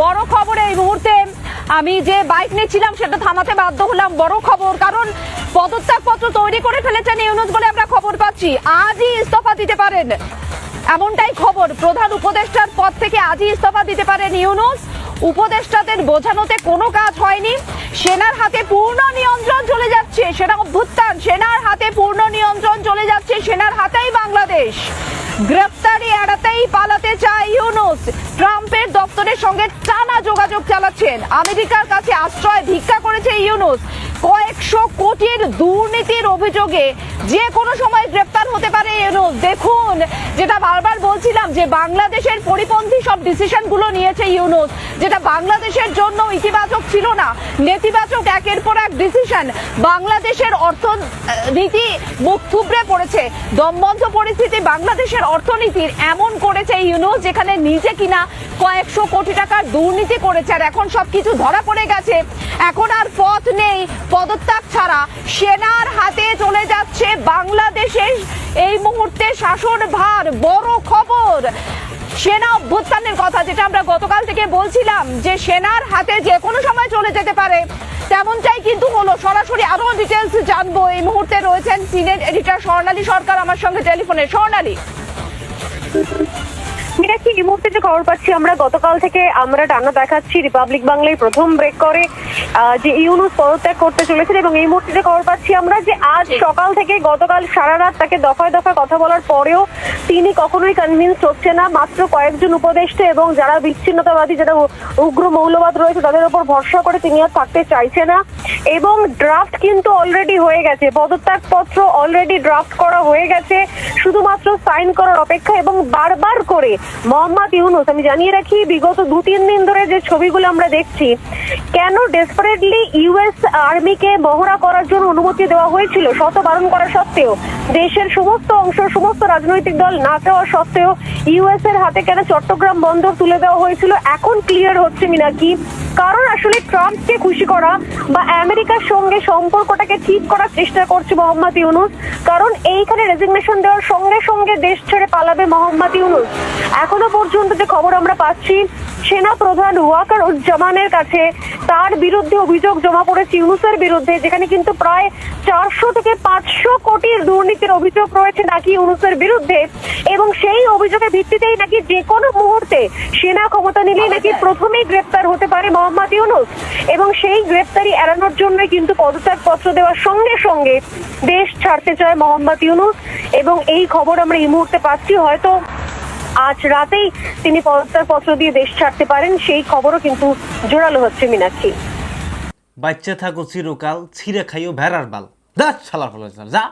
বড় খবর এই মুহূর্তে আমি যে বাইক নিয়েছিলাম সেটা থামাতে বাধ্য হলাম। বড় খবর, কারণ পদত্যাগপত্র তৈরি করে ফেলেছেন ইউনুস বলে আমরা খবর পাচ্ছি। আজই ইস্তফা দিতে পারেন। এমনটাই খবর। প্রধান উপদেষ্টার পদ থেকে আজই ইস্তফা দিতে পারেন ইউনুস। উপদেষ্টাদের বোঝানোতে কোনো কাজ হয়নি। সেনার হাতে পূর্ণ নিয়ন্ত্রণ চলে যাচ্ছে। সেনা অভ্যুত্থান। সেনার হাতে পূর্ণ নিয়ন্ত্রণ চলে যাচ্ছে। সেনার হাতেই বাংলাদেশ। গ্রেপ্তারি এড়াতেই পালাতে চায় ইউনুস। ট্রাম্পের দপ্তরের সঙ্গে টানা যোগাযোগ চালাচ্ছেন। আমেরিকার কাছে আশ্রয় ভিক্ষা করেছে ইউনুস। কয়েকশো কোটির দুর্নীতির অভিযোগে যে কোনো সময় গ্রেপ্তার হতে পারে ইউনুস। দেখুন, যেটা বারবার বলছিলাম যে বাংলাদেশের পরিপন্থী সব ডিসিশনগুলো নিয়েছে ইউনুস। যেটা বাংলাদেশের জন্য ইতিবাচক ছিল না। নেতিবাচক একের পর এক ডিসিশন বাংলাদেশের অর্থনীতি মুখ থুবড়ে পড়েছে। দমবন্ধ পরিস্থিতি বাংলাদেশের অর্থনীতির এমন করেছে ইউনুস, যেখানে নিজে কিনা কয়েকশো কোটি টাকার দুর্নীতি করেছে আর এখন সবকিছু ধরা পড়ে গেছে। এখন আর পথ নেই, পদত্যাগ ছাড়া। সেনার হাতে চলে যাচ্ছে বাংলাদেশের এই মুহূর্তে শাসন ভার বড় খবর সেনা অভ্যুত্থানের কথা যেটা আমরা গতকাল থেকে বলছিলাম যে সেনার হাতে যে কোনো সময় চলে যেতে পারে, তেমনটাই কিন্তু হলো। সরাসরি আরও ডিটেলস জানব। এই মুহূর্তে রয়েছেন সিনেট এডিটর স্বর্ণালী সরকার আমার সঙ্গে টেলিফোনে। স্বর্ণালী। মীনাক্ষী এই মুহূর্তে যে খবর পাচ্ছি আমরা গতকাল থেকে আমরা টানা দেখাচ্ছি রিপাবলিক বাংলায় প্রথম ব্রেক করে যে ইউনুস পদত্যাগ করতে চলেছেন এবং এই মুহূর্তে যে খবর পাচ্ছি আমরা যে আজ সকাল থেকে গতকাল সারা রাত তাকে দফায় দফায় কথা বলার পরেও তিনি কখনোই কনভিন্স হচ্ছে না। মাত্র কয়েকজন উপদেষ্টা এবং যারা বিচ্ছিন্নতাবাদী যারা উগ্র মৌলবাদ রয়েছে তাদের উপর ভরসা করে তিনি আর থাকতে চাইছে না। এবং ড্রাফট কিন্তু অলরেডি হয়ে গেছে। পদত্যাগ পত্র অলরেডি ড্রাফট করা হয়ে গেছে। শুধুমাত্র সাইন করার অপেক্ষা এবং বারবার করে মোহাম্মদ ইউনুস, আমি জানিয়ে রাখি, বিগত দু তিন দিন ধরে যে ছবিগুলো আমরা দেখছি, কেন ডেসপারেটলি ইউএস আর্মিকে মহড়া করার জন্য অনুমতি দেওয়া হয়েছিল শত বারণ করা সত্ত্বেও? দেশের সমস্ত অংশ, সমস্ত রাজনৈতিক দল না চাওয়া সত্ত্বেও ইউএস এর হাতে কেন চট্টগ্রাম বন্দর তুলে দেওয়া হয়েছিল? এখন ক্লিয়ার হচ্ছে মিনাকি কারণ আসলে ট্রাম্পকে খুশি করা বা আমেরিকার সঙ্গে সম্পর্কটাকে ঠিক করার চেষ্টা করছে মোহাম্মদ ইউনুস, কারণ এইখানে রেজিগনেশন দেওয়ার সঙ্গে সঙ্গে দেশ ছেড়ে পালাবে মোহাম্মদ ইউনুস। এখনও পর্যন্ত যে খবর আমরা পাচ্ছি সেনা প্রধান ওয়াকার উজ্জামানের কাছে তার বিরুদ্ধে অভিযোগ জমা পড়েছে ইউনুসের বিরুদ্ধে যেখানে কিন্তু প্রায় চারশো থেকে পাঁচশো কোটির দুর্নীতির অভিযোগ রয়েছে নাকি ইউনুসের বিরুদ্ধে এবং সেই অভিযোগের ভিত্তিতেই নাকি যে কোনো মুহূর্তে সেনা ক্ষমতা নিলেই নাকি প্রথমেই গ্রেপ্তার হতে পারে মোহাম্মদ ইউনুস। এবং সেই গ্রেপ্তারি এড়ানোর জন্য কিন্তু পদত্যাগ পত্র দেওয়ার সঙ্গে সঙ্গে দেশ ছাড়তে চায় মোহাম্মদ ইউনুস এবং এই খবর আমরা এই মুহূর্তে পাচ্ছি। হয়তো আজ রাতেই তিনি পদত্যাগ পত্র দিয়ে দেশ ছাড়তে পারেন, সেই খবরও কিন্তু জোরালো হচ্ছে মীনাক্ষী। বাচ্চা থাকো চিরকাল, ছিঁড়ে খাইও ভেড়ার বাল। যা ছালা ফলে যা।